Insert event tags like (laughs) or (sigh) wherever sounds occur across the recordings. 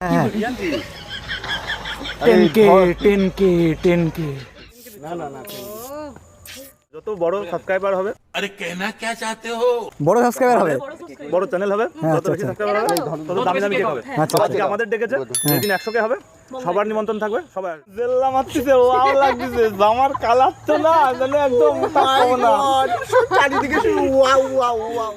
হ্যাঁ। Ten K ten K ten K যত বড় সাবস্ক্রাইবার হবে। বড় সাবস্ক্রাইবার হবে। বড় চ্যানেল হবে। হ্যাঁ, যত আচ্ছা, বেশি আচ্ছা। সাবস্ক্রাইবার হবে তত দামি দামি হবে। আচ্ছা, আজকে আচ্ছা। আমাদের ডেকেছে যেদিন একশো কে হবে। সবার নিমন্ত্রণ থাকবে সবাই জেল্লা মারতেছে ওয়াও লাগতেছে জামার কালার তো না মানে একদম তাকাবো না। চারিদিকে শুধু ওয়াও ওয়াও ওয়াও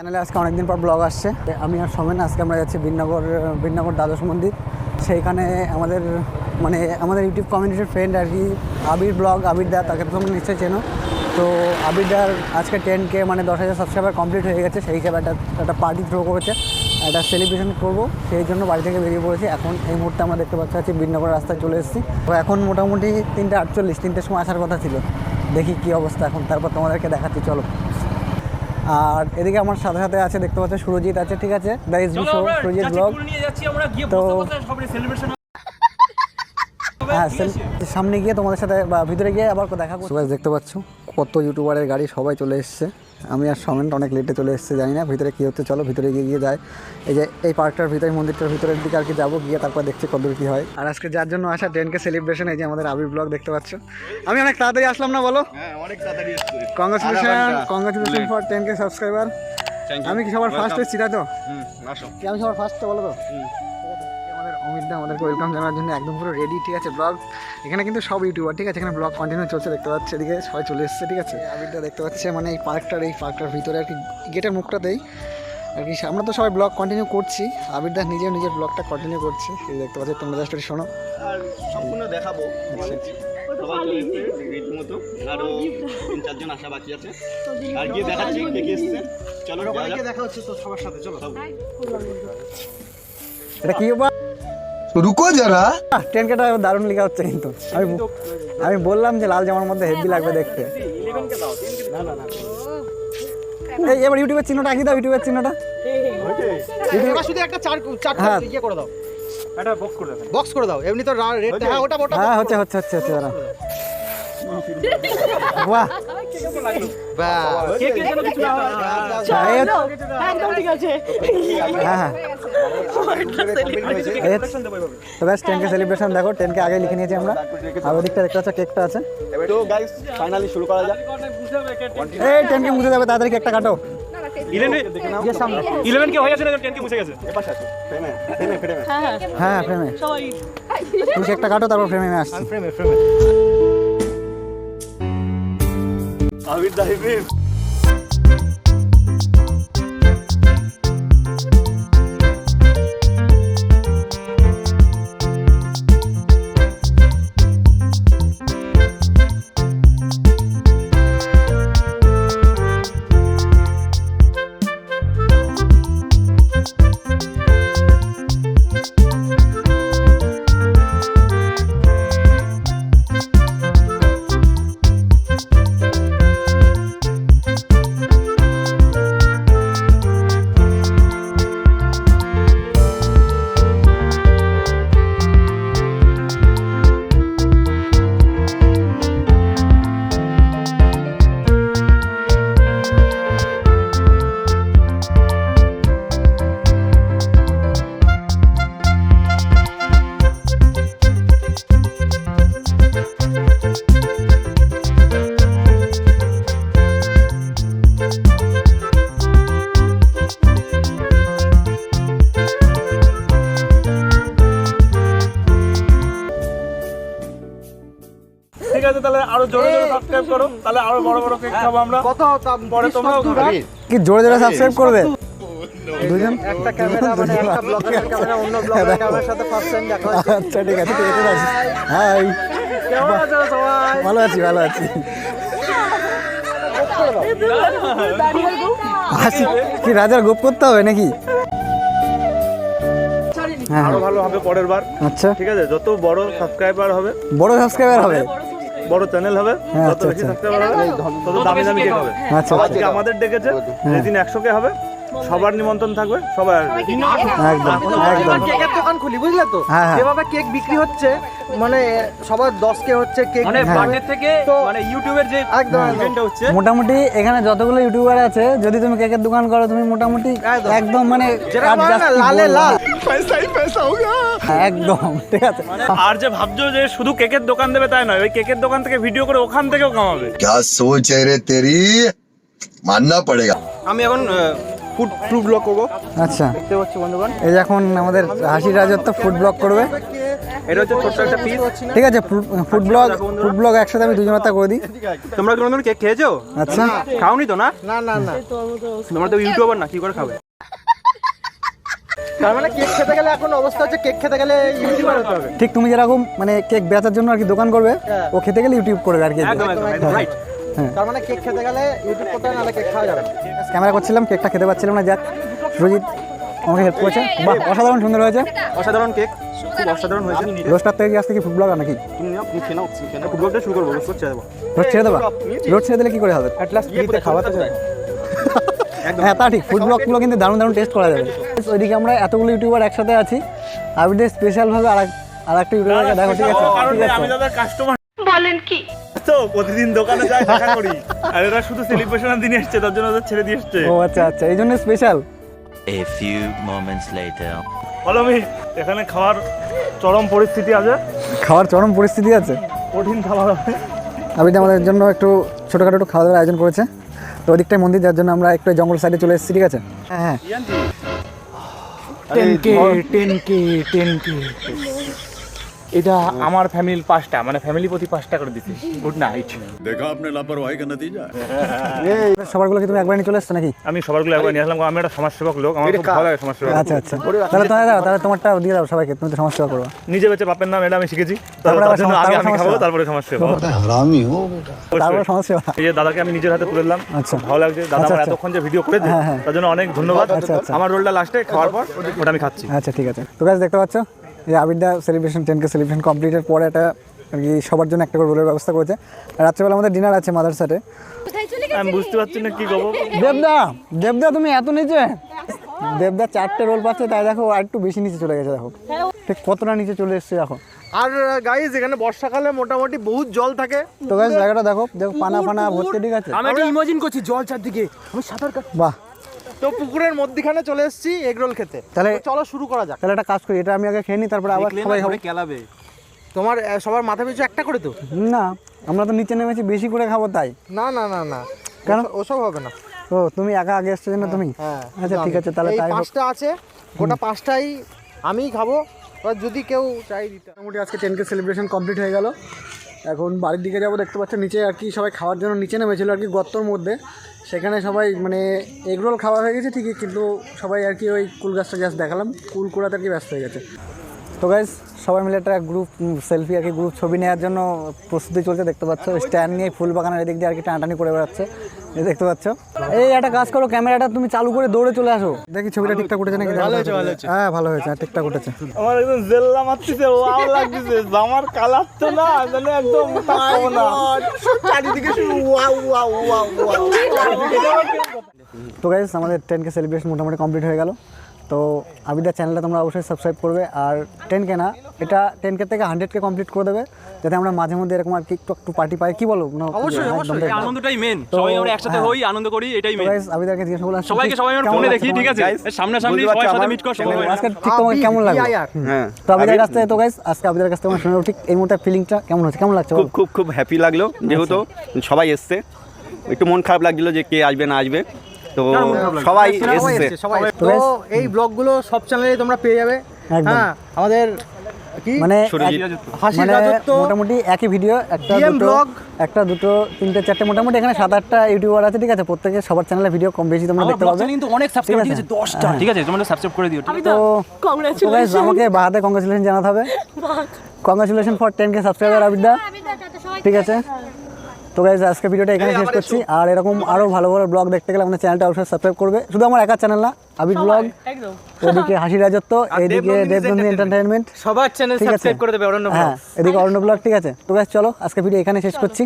চ্যানেলে আজকে অনেকদিন পর ব্লগ আসছে। আমি আর সমেন আজকে আমরা যাচ্ছি বিনগর বিনগর দ্বাদশ মন্দির। সেইখানে আমাদের মানে আমাদের ইউটিউব কমিউনিটির ফ্রেন্ড আর কি, আবির ব্লগ আবির দা, তাকে তো তোমরা নিশ্চয়ই চেনো। তো আবির দার আজকে টেন কে মানে দশ হাজার সাবস্ক্রাইবার কমপ্লিট হয়ে গেছে। সেই হিসাবে একটা একটা পার্টি থ্রো করেছে। একটা সেলিব্রেশন করব। সেই জন্য বাড়ি থেকে বেরিয়ে পড়েছি। এখন এই মুহূর্তে আমরা দেখতে পাচ্ছি, আছি বিনগর রাস্তায় চলে এসেছি। তো এখন মোটামুটি তিনটে আটচল্লিশ, তিনটের সময় আসার কথা ছিল। দেখি কী অবস্থা এখন। তারপর তোমাদেরকে দেখাচ্ছি, চলো। আর এদিকে আমার সাথে সাথে আছে দেখতে পাচ্ছ সুরজিৎ আছে ঠিক আছে? The is show Surajit blog তো হ্যাঁ সামনে গিয়ে তোমাদের সাথে বা ভিতরে গিয়ে আবার দেখা করছি দেখতে পাচ্ছ কত ইউটিউবারের গাড়ি সবাই চলে এসছে। আমি আর সমেন্ট অনেক লেটে চলে এসেছে জানি না। ভিতরে কী হচ্ছে চলো ভিতরে গিয়ে গিয়ে যায় এই যে এই পার্কটার ভিতরে মন্দিরটার ভিতরের দিকে আর কি যাব গিয়ে তারপর দেখছি কতদূর কী হয়। আর আজকে যার জন্য আসা ট্রেনকে সেলিব্রেশন এই যে আমাদের আবির ব্লগ দেখতে পাচ্ছ। আমি অনেক তাড়াতাড়ি আসলাম না বলো? Congratulation congratulation for ten K subscriber আমি কি সবার ফার্স্ট এসেছি তাই তো? আমি সবার ফার্স্ট বলো তো? আমাদের অমিত দা আমাদেরকে ওয়েলকাম জানার জন্য একদম পুরো রেডি ঠিক আছে? ব্লগ এখানে কিন্তু সব ইউটিউবার ঠিক আছে? এখানে ব্লগ কন্টিনিউ চলছে দেখতে পাচ্ছে এদিকে সবাই চলে এসছে ঠিক আছে? আবিরটা দেখতে পাচ্ছে মানে এই পার্কটার এই পার্কটার ভিতরে আর কি গেটের মুখটাতেই আর কি আমরা তো সবাই ব্লগ কন্টিনিউ করছি আবিরদা নিজেও নিজের ব্লগটা কন্টিনিউ করছে। এই দেখতে পাচ্ছি তোমরা জাস্ট একটু শোনো। আর সম্পূর্ণ দেখাবো। সবাই চলে এসছে রীতিমতো আরও তিন চারজন আসা বাকি আছে। আর গিয়ে দেখাচ্ছি কে কে এসছে। চলো দেখা হচ্ছে তো সবার সাথে চলো। এটা কি রুকো যারা। ট্রেন কাটা দারুণ লেখা হচ্ছে কিন্তু। আমি আমি বললাম যে লাল জামার মধ্যে হেভি লাগবে দেখতে। এবার ইউটিউবের চিহ্নটা আঁকি দাও ইউটিউবের চিহ্নটা। শুধু একটা চার চার হ্যাঁ। ইয়ে করে দাও। বক্স করে দাও বক্স করে দাও। এমনি তো রেট হ্যাঁ ওটা ওটা হ্যাঁ হচ্ছে হচ্ছে হচ্ছে হচ্ছে (laughs) বাহ। আচ্ছা, হ্যাঁ হ্যাঁ সেলিব্রেশন দেখো টেনকে আগে লিখে নিয়েছি আমরা আর ওদিকটা দেখতে পাচ্ছ কেকটা আছে তো গাইস ফাইনালি শুরু করা যাক এই টেনকে মুছে যাবে তাড়াতাড়ি কেকটা কাটো ইলেভেন কে হয়ে গেছে না টেন কে মুছে গেছে এ পাশে আছে ফ্রেমে ফ্রেমে ফ্রেমে হ্যাঁ ফ্রেমে তুমি কেকটা কাটো তারপর ফ্রেমে আসছি ফ্রেমে ফ্রেমে আবির দাহিবির সাবস্ক্রাইব করো তাহলে আরও বড় বড় কেক খাব আমরা। কত পরে তোমরাও কি জোরে জোরে সাবস্ক্রাইব করবে? দুজন? একটা ক্যামেরা মানে একটা ব্লগের ক্যামেরা অন্য ব্লগের ক্যামেরার সাথে ফার্স্ট টাইম দেখা হচ্ছে। আচ্ছা ঠিক আছে ঠিক আছে হাই কেমন আছো সবাই? ভালো আছি ভালো আছি। হাসি কি রাজার গোপ করতে হবে নাকি? হ্যাঁ আরও হ্যাঁ ভালো হবে পরের বার। আচ্ছা। ঠিক আছে যত বড় সাবস্ক্রাইবার হবে। বড় সাবস্ক্রাইবার হবে? বড় চ্যানেল হবে হ্যাঁ, যত আচ্ছা, বেশি থাকতে সাবস্ক্রাইবার হবে তত দামি দামি কেক হবে। আচ্ছা আজকে আমাদের ডেকেছে যেদিন একশো কে হবে সবার নিমন্ত্রণ থাকবে সবাই আসবে একদম একদম কেকের দোকান খুলি বুঝলে তো হ্যাঁ, হ্যাঁ। যেভাবে কেক বিক্রি হচ্ছে মানে সবার দশ কে হচ্ছে কেক মানে হ্যাঁ। বার্থডে থেকে তো- মানে ইউটিউবের যে একদম, একদম। ইভেন্টটা হচ্ছে মোটামুটি এখানে যতগুলো ইউটিউবার আছে যদি তুমি কেকের দোকান করো তুমি মোটামুটি একদম। একদম মানে যেটা আর বলে just না, কি লালে বলবো? লাল হ্যাঁ, একদম ঠিক আছে আর যে ভাবছো যে শুধু কেকের দোকান দেবে তাই নয় ওই কেকের দোকান থেকে ভিডিও করে ওখান থেকেও কামাবে क्या सोच है रे तेरी मानना पड़ेगा আমি এখন ফুড ফুড ব্লগ করব। আচ্ছা। দেখতে পাচ্ছি বন্ধুগণ। এই যে এখন আমাদের হাসি রাজত্ব ফুড ব্লগ করবে। এটা হচ্ছে ছোট্ট একটা পিস ঠিক আছে ফুড ব্লগ ফুড ব্লগ একসাথে আমি দুজনতা করে দিই। তোমরা কি কোনোদিন কেক খেয়েছো? আচ্ছা। খাওনি তো না? না না না। তোমরা তো ইউটিউবার না কি করে খাবে? তার মানে কেক খেতে গেলে এখন অবস্থা হচ্ছে কেক খেতে গেলে ইউটিউবার হতে হবে। ঠিক তুমি যেরকম মানে কেক বেচার জন্য আর কি দোকান করবে হ্যাঁ। ও খেতে গেলে ইউটিউব করবে আর কি। একদম রাইট তার মানে কেক খেতে গেলে ইউটিউব করতে হয় নাহলে কেক খাওয়া যাবে? না ক্যামেরা করছিলাম কেকটা খেতে পাচ্ছিলাম না যাক। সুরজিৎ আমাকে হেল্প করেছে। বাহ অসাধারণ সুন্দর হয়েছে। অসাধারণ কেক খুব অসাধারণ হয়েছে। রোস্টার থেকে কি আসতে কি ফুড ব্লগার নাকি ফুটবলটা শুরু করব দেবো। ছেড়ে দেবা? রোড ছেড়ে দিলে কি করে হবে? অ্যাট লাস্ট ফ্রিতে খাওয়াতে চাই হ্যাঁ তা ঠিক ফুড ব্লগগুলো কিন্তু দারুণ দারুণ টেস্ট করা যাবে। ওইদিকে আমরা এতগুলো ইউটিউবার একসাথে আছি। আবিদের স্পেশালভাবে আর আর একটা ইউটিউবারকে দেখো ঠিক আছে? আমি কাস্টমার বলেন কি? তো প্রতিদিন দোকানে যাই দেখা করি। আর এরা শুধু সেলিব্রেশনের দিনে এসছে তার জন্য ওদের ছেড়ে দিয়ে এসছে ও আচ্ছা আচ্ছা এই জন্য special A few moments later. বলো এখানে খাওয়ার চরম পরিস্থিতি আছে। খাওয়ার চরম পরিস্থিতি আছে? কঠিন খাবার হবে। আবিদ আমাদের জন্য একটু ছোটোখাটো একটু খাওয়া দাওয়ার আয়োজন করেছে। তো ওদিকটায় মন্দির যার জন্য আমরা একটু জঙ্গল সাইডে চলে এসেছি ঠিক আছে? হ্যাঁ হ্যাঁ। Ten K ten K ten K এটা আমার ফ্যামিলির পাঁচটা মানে ফ্যামিলি প্রতি পাঁচটা করে দিতে গুড নাইট দেখো আপনি লাপরওয়াহি কেন দিয়ে যায়? সবারগুলো কি তুমি একবার নিয়ে চলে আসছ নাকি? আমি সবারগুলো একবার নিয়ে আসলাম আমি একটা সমাজসেবক লোক আমার খুব ভালো লাগে সমাজসেবক। আচ্ছা আচ্ছা। তাহলে তোমার দাও তাহলে তোমারটা দিয়ে দাও সবাইকে তুমি তো সমাজসেবা করবে নিজে বেঁচে বাপের নাম এটা আমি শিখেছি। আগে আমি খাব তারপরে সমাজসেবা। হারামি হো বেটা তারপরে সমাজসেবা। এই যে দাদাকে আমি নিজের হাতে তুলে দিলাম আচ্ছা। ভালো লাগছে। দাদা আচ্ছা, আমার আচ্ছা। এতক্ষণ যে ভিডিও করে হ্যাঁ, হ্যাঁ। তার জন্য অনেক ধন্যবাদ। আচ্ছা, আমার রোলটা লাস্টে খাওয়ার পর ওটা আমি খাচ্ছি। আচ্ছা ঠিক আছে। তো গাইস দেখতে পাচ্ছ? এই আবিরদা সেলিব্রেশন টেনকে সেলিব্রেশন কমপ্লিটের পরে একটা আর কি সবার জন্য একটা করে রোলের ব্যবস্থা করেছে। আর রাত্রেবেলা আমাদের ডিনার আছে মাদার সাথে আমি বুঝতে পারছি না কি করব। দেবদা দেবদা তুমি এত নিচে? দেবদা চারটে রোল পাচ্ছে তাই দেখো আর একটু বেশি নিচে চলে গেছে দেখো। ঠিক কতটা নিচে চলে এসছে দেখো। আর গাইজ এখানে বর্ষাকালে মোটামুটি বহুত জল থাকে। তো গাছ জায়গাটা দেখো দেখো পানা পানা ভর্তি ঠিক আছে। আমি একটা ইমাজিন করছি জল চারদিকে। আমি সাঁতার কাট বাহ। তো পুকুরের মধ্যখানে চলে এসেছি এগরোল খেতে। তাহলে- চলো শুরু করা যাক। তাহলে একটা কাজ করি এটা আমি আগে খেয়ে নিই তারপরে আবার সবাই খাব। কেলাবে। তোমার সবার মাথা পিছু একটা করে তো? না আমরা তো নিচে নেমেছি বেশি করে খাব তাই। না না না না। কেন? ওসব- হবে না। ও তুমি একা আগে এসছো না তুমি? হ্যাঁ আচ্ছা ঠিক আছে তাহলে তাই পাঁচটা আছে গোটা পাঁচটাই আমিই খাব। এবার যদি কেউ চাই দিতে মোটামুটি আজকে টেনকে সেলিব্রেশন কমপ্লিট হয়ে গেল। এখন বাড়ির দিকে যাব, দেখতে পাচ্ছ নিচে আর কি সবাই খাওয়ার জন্য নিচে নেমেছিল আর কি গর্তর মধ্যে। সেখানে সবাই মানে এগরোল খাওয়া হয়ে গেছে ঠিকই, কিন্তু সবাই আর কি ওই কুল গাছটা জাস্ট দেখালাম। কুল কুড়াতে আর কি ব্যস্ত হয়ে গেছে। তো গাইজ সবাই মিলে একটা গ্রুপ সেলফি আর কি গ্রুপ ছবি নেওয়ার জন্য প্রস্তুতি চলছে, দেখতে পাচ্ছ। স্ট্যান্ড নিয়ে ফুল বাগানের এদিক দিয়ে আর কি টানাটানি করে বেড়াচ্ছে। এই দেখতে পাচ্ছ? এই একটা কাজ করো ক্যামেরাটা তুমি চালু করে দৌড়ে চলে আসো। দেখি ছবিটা ঠিকঠাক উঠেছে নাকি ভালো হয়েছে ভালো হয়েছে। হ্যাঁ ভালো হয়েছে হ্যাঁ, ঠিকঠাক উঠেছে। আমার একদম জেল্লা মারতেছে ওয়াও লাগতেছে আমার কালার তো না মানে একদম পাবো না। চারিদিকে শুধু ওয়াও ওয়াও ওয়াও ওয়াও। তো গাইস আমাদের টেন কে সেলিব্রেশন মোটামুটি কমপ্লিট হয়ে গেল। তো আবিদার চ্যানেলটা তোমরা অবশ্যই সাবস্ক্রাইব করবে আর টেন কে না এটা টেন কে থেকে হান্ড্রেড কে কমপ্লিট করে দেবে যাতে আমরা মাঝে মধ্যে এরকম আর কি একটু একটু পার্টি পাই। কি বলো? অবশ্যই, অবশ্যই। আনন্দটাই মেন সবাই আমরা একসাথে হ্যাঁ। হই আনন্দ করি এটাই মেন গাইজ আবিদারকে জিজ্ঞেস করলাম সবাইকে সবাই আমার ফোনে দেখি ঠিক তোমার? আছে সামনাসামনি সবার সাথে মিট কর সবাই। আজকে ঠিক তোমাকে কেমন লাগল? তো আবিদার কাছ থেকে তো গাইজ আজকে আবিদার কাছ থেকে শুনে ঠিক এই মুহূর্তে ফিলিংটা কেমন হচ্ছে কেমন লাগছে খুব বলো? খুব খুব হ্যাপি লাগল যেহেতু সবাই এসছে। একটু মন খারাপ লাগছিল যে কে আসবে না আসবে। তো সবাই এসছে। তো এই ব্লগগুলো সব চ্যানেলে তোমরা পেয়ে যাবে। হ্যাঁ আমাদের মানে মানে মোটামুটি একই ভিডিও একটা দুটো একটা দুটো তিনটে চারটে মোটামুটি এখানে সাত আটটা ইউটিউবার আছে ঠিক আছে? প্রত্যেকে সবার চ্যানেলে ভিডিও কম বেশি তোমরা দেখতে ব্লগ পাবে। কিন্তু অনেক সাবস্ক্রাইব ঠিক আছে? 10টা ঠিক আছে তোমরা সাবস্ক্রাইব করে দিও তো guys, আমাকে বাহাতে কংগ্রেচুলেশন জানাতে হবে। Congratulation for ten K subscriber আবিদ্যা ঠিক আছে? তো গাইজ আজকে ভিডিওটা এখানে শেষ করছি। আর এরকম আরও ভালো ভালো ব্লগ দেখতে গেলে আমাদের চ্যানেলটা অবশ্যই সাবস্ক্রাইব করবে। শুধু আমার একা চ্যানেল না আবির ব্লগ এদিকে হাসি রাজত্ব এদিকে দেবনন্দী এন্টারটেনমেন্ট সবার চ্যানেল সাবস্ক্রাইব করে দেবে অরণ্য হ্যাঁ এদিকে অরণ্য ব্লগ ঠিক আছে। তো গাইজ চলো আজকে ভিডিও এখানে শেষ করছি।